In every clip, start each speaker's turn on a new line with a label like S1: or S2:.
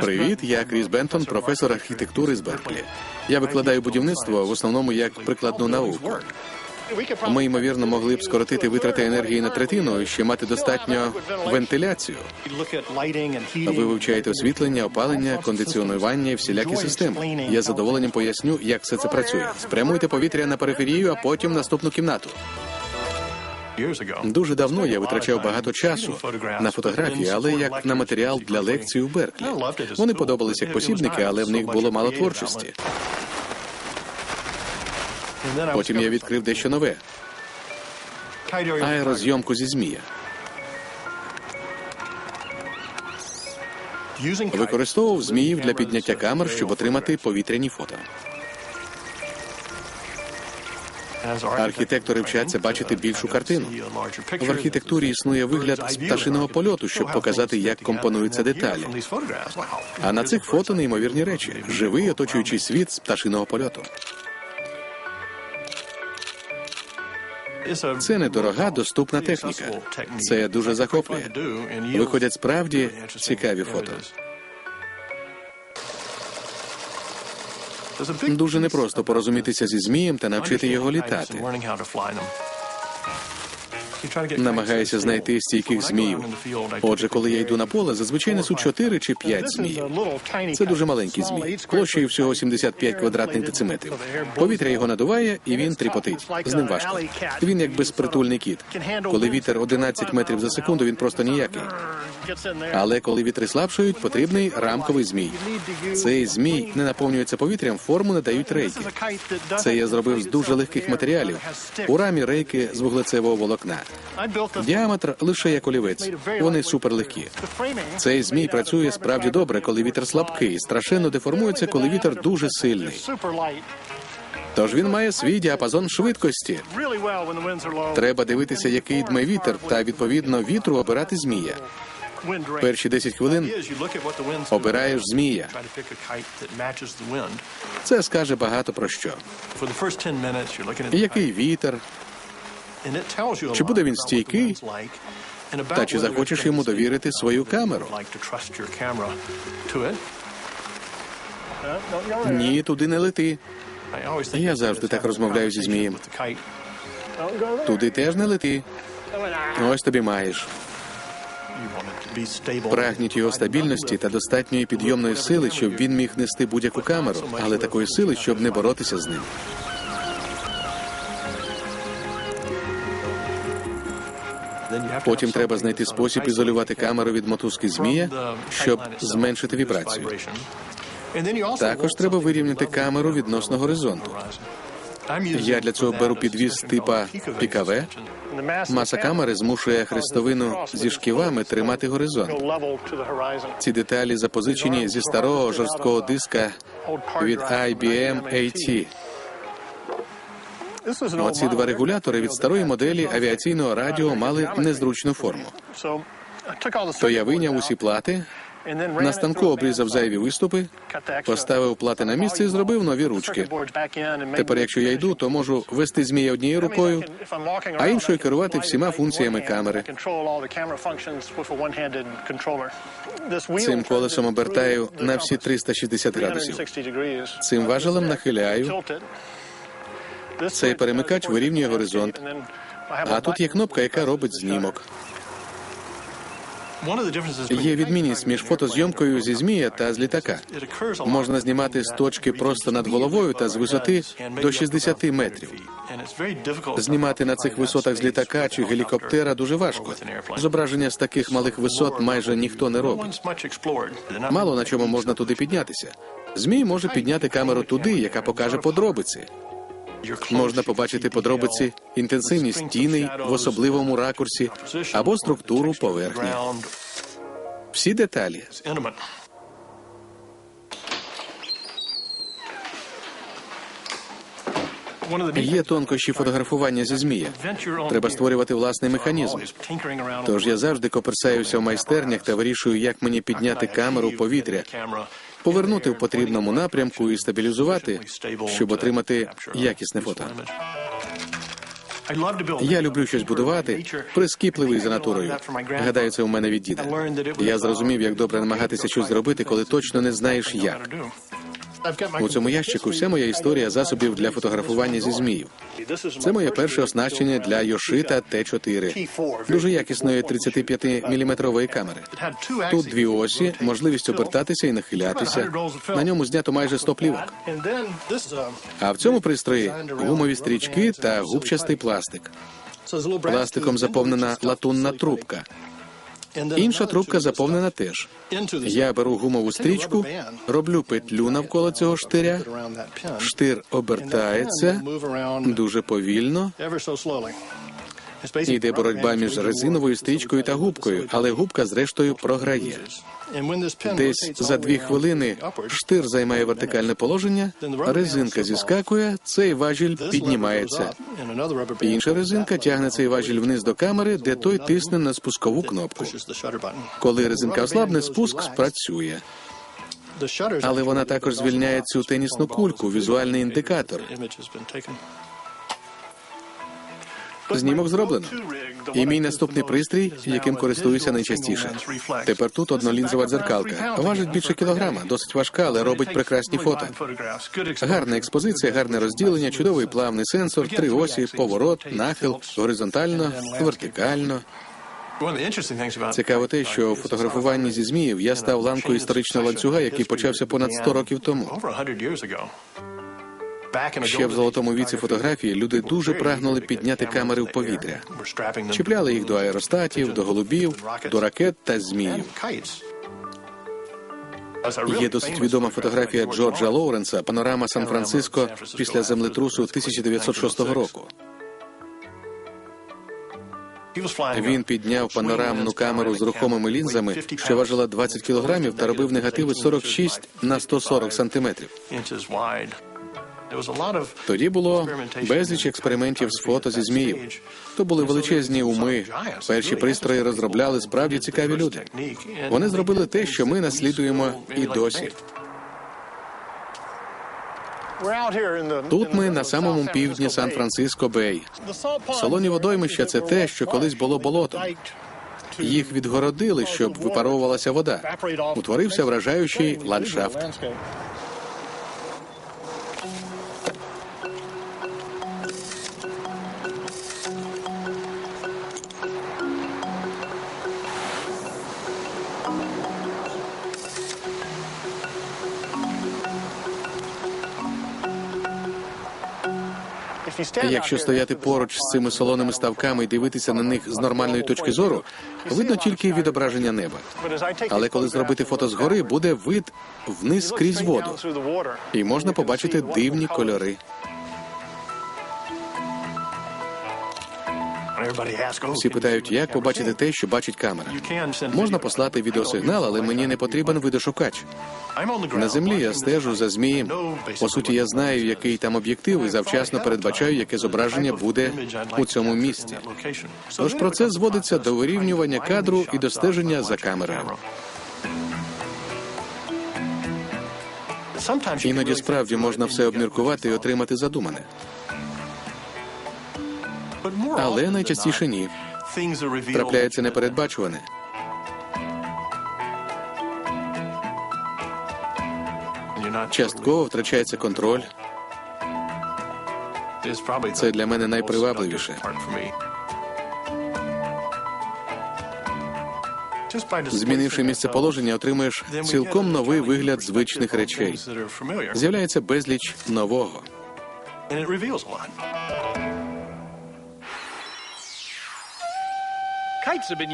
S1: Привіт, я Кріс Бентон, професор архітектури з Берклі. Я викладаю будівництво в основному як прикладну науку. Ми ймовірно могли б скоротити витрати енергії на третину і ще мати достатньо вентиляцію. Ви вивчаєте освітлення, опалення, кондиціонування і всілякі системи. Я з задоволенням поясню, як все це працює. Спрямуйте повітря на периферію, а потім наступну кімнату. Дуже давно я витрачав багато часу на фотографії, але як на матеріал для лекцій у Берклі. Вони подобались як посібники, але в них було мало творчості. Потім я відкрив дещо нове аерозйомку зі змія. Використовував зміїв для підняття камер, щоб отримати повітряні фото. Архітектори вчаться бачити більшу картину. В архітектурі існує вигляд з пташиного польоту, щоб показати, як компонуються деталі. А на цих фото неймовірні речі: живий оточуючий світ з пташиного польоту. Це недорога, доступна техніка. Це дуже захоплює. Виходять справді цікаві фото. Дуже непросто порозумітися зі змієм та навчити його літати. Намагаюся знайти стійких зміїв. Отже, коли я йду на поле, зазвичай несу 4 чи 5 зміїв. Це дуже маленький змій, площею всього 75 квадратних дециметрів. Повітря його надуває, і він тріпотить. З ним важко. Він як безпритульний кіт. Коли вітер 11 метрів за секунду, він просто ніякий. Але коли вітри слабшають, потрібний рамковий змій. Цей змій не наповнюється повітрям, форму не дають рейки. Це я зробив з дуже легких матеріалів. У рамі рейки з вуглецевого волокна. Діаметр лише як олівець. Вони суперлегкі. Цей змій працює справді добре, коли вітер слабкий. Страшенно деформується, коли вітер дуже сильний. Тож він має свій діапазон швидкості. Треба дивитися, який дме вітер, та відповідно вітру обирати змія. Перші 10 хвилин обираєш змія. Це скаже багато про що. Який вітер,
S2: Чи буде він стійкий?
S1: та чи захочеш йому довірити свою камеру? Ні, туди не лети.
S2: Я завжди так розмовляю зі змієм.
S1: Туди теж не лети. Ось тобі маєш. Прагніть його стабільності та достатньої підйомної сили, щоб він міг нести будь-яку камеру, але такої сили, щоб не боротися з ним. Потім треба знайти спосіб ізолювати камеру від мотузки змія, щоб зменшити вібрацію. Також треба вирівняти камеру відносно горизонту. Я для цього беру підвіз типа пікаве. Маса камери змушує хрестовину зі шківами тримати горизонт. Ці деталі запозичені зі старого жорсткого диска від IBM AT. Оці два регулятори від старої моделі авіаційного радіо мали незручну форму. То я вийняв усі плати, на станку обрізав зайві виступи, поставив плати на місце і зробив нові ручки. Тепер, якщо я йду, то можу вести змія однією рукою, а іншою керувати всіма функціями камери. Цим колесом обертаю на всі 360 градусів. Цим важелем нахиляю. Цей перемикач вирівнює горизонт. А тут є кнопка, яка робить знімок. Є відмінність між фотозйомкою зі змія та з літака. Можна знімати з точки просто над головою та з висоти до 60 метрів. Знімати на цих висотах з літака чи гелікоптера дуже важко. Зображення з таких малих висот майже ніхто не робить. Мало на чому можна туди піднятися. Змій може підняти камеру туди, яка покаже подробиці. Можна побачити подробиці, інтенсивність тіней в особливому ракурсі або структуру поверхні. Всі деталі. Є тонкощі фотографування зі змія. Треба створювати власний механізм. Тож я завжди коперсаюся в майстернях та вирішую, як мені підняти камеру повітря, повернути в потрібному напрямку і стабілізувати, щоб отримати якісне фото. Я люблю щось будувати, прискіпливий за натурою. Гадаю, це у мене від діда. Я зрозумів, як добре намагатися щось зробити, коли точно не знаєш як. У цьому ящику вся моя історія засобів для фотографування зі зміїв. Це моє перше оснащення для Йошита Т4, дуже якісної 35-мм камери. Тут дві осі, можливість обертатися і нахилятися. На ньому знято майже 100 плівок. А в цьому пристрої гумові стрічки та губчастий пластик. Пластиком заповнена латунна трубка. Інша трубка заповнена теж. Я беру гумову стрічку, роблю петлю навколо цього штиря. Штир обертається дуже повільно. Іде боротьба між резиновою стрічкою та губкою, але губка зрештою програє. Десь за дві хвилини штир займає вертикальне положення, резинка зіскакує, цей важіль піднімається. Інша резинка тягне цей важіль вниз до камери, де той тисне на спускову кнопку. Коли резинка ослабне, спуск спрацює. Але вона також звільняє цю тенісну кульку, візуальний індикатор. Знімок зроблено. І мій наступний пристрій, яким користуюся найчастіше. Тепер тут однолінзова дзеркалка. Важить більше кілограма, досить важка, але робить прекрасні фото. Гарна експозиція, гарне розділення, чудовий плавний сенсор, три осі, поворот, нахил, горизонтально, вертикально. Цікаво те, що у фотографуванні зі зміїв я став ланкою історичного ланцюга, який почався понад 100 років тому. Ще в золотому віці фотографії люди дуже прагнули підняти камери в повітря. Чіпляли їх до аеростатів, до голубів, до ракет та зміїв. Є досить відома фотографія Джорджа Лоуренса Панорама Сан-Франциско після землетрусу 1906 року. Він підняв панорамну камеру з рухомими лінзами, що важила 20 кілограмів, та робив негативи 46 на 140 сантиметрів. Тоді було безліч експериментів з фото зі зміїв. То були величезні уми. Перші пристрої розробляли справді цікаві люди. Вони зробили те, що ми наслідуємо і досі. Тут ми на самому півдні Сан-Франциско Бей. Солоні водоймища це те, що колись було болотом. Їх відгородили, щоб випаровувалася вода. Утворився вражаючий ландшафт. Якщо стояти поруч з цими солоними ставками і дивитися на них з нормальної точки зору, видно тільки відображення неба. Але коли зробити фото згори, буде вид вниз крізь воду, і можна побачити дивні кольори. Всі питають, як побачити те, що бачить камера. Можна послати відеосигнал, але мені не потрібен видошукач. На землі я стежу за змієм. По суті, я знаю, який там об'єктив, і завчасно передбачаю, яке зображення буде у цьому місці. Тож процес зводиться до вирівнювання кадру і до стеження за камерою. Іноді справді можна все обміркувати і отримати задумане. Але найчастіше ні. Трапляється непередбачуване. Частково втрачається контроль.
S2: Це для мене найпривабливіше.
S1: Змінивши місце положення, отримуєш цілком новий вигляд звичних речей. З'являється безліч нового.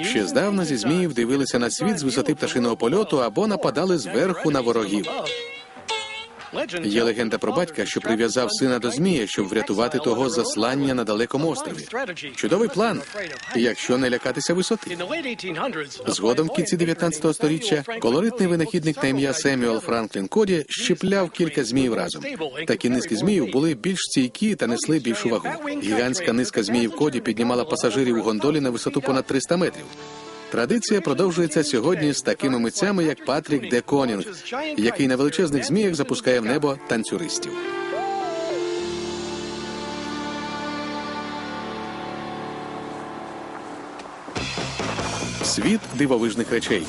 S1: Ще здавна зі зміїв дивилися на світ з висоти пташиного польоту або нападали зверху на ворогів. Є легенда про батька, що прив'язав сина до змія, щоб врятувати того заслання на далекому острові. Чудовий план, якщо не лякатися висоти. Згодом в кінці 19 століття колоритний винахідник на ім'я Семюел Франклін Коді щепляв кілька зміїв разом. Такі низки зміїв були більш стійкі та несли більшу вагу. Гігантська низка зміїв Коді піднімала пасажирів у гондолі на висоту понад 300 метрів. Традиція продовжується сьогодні з такими митцями, як Патрік Де Конінг, який на величезних зміях запускає в небо танцюристів. Світ дивовижних речей.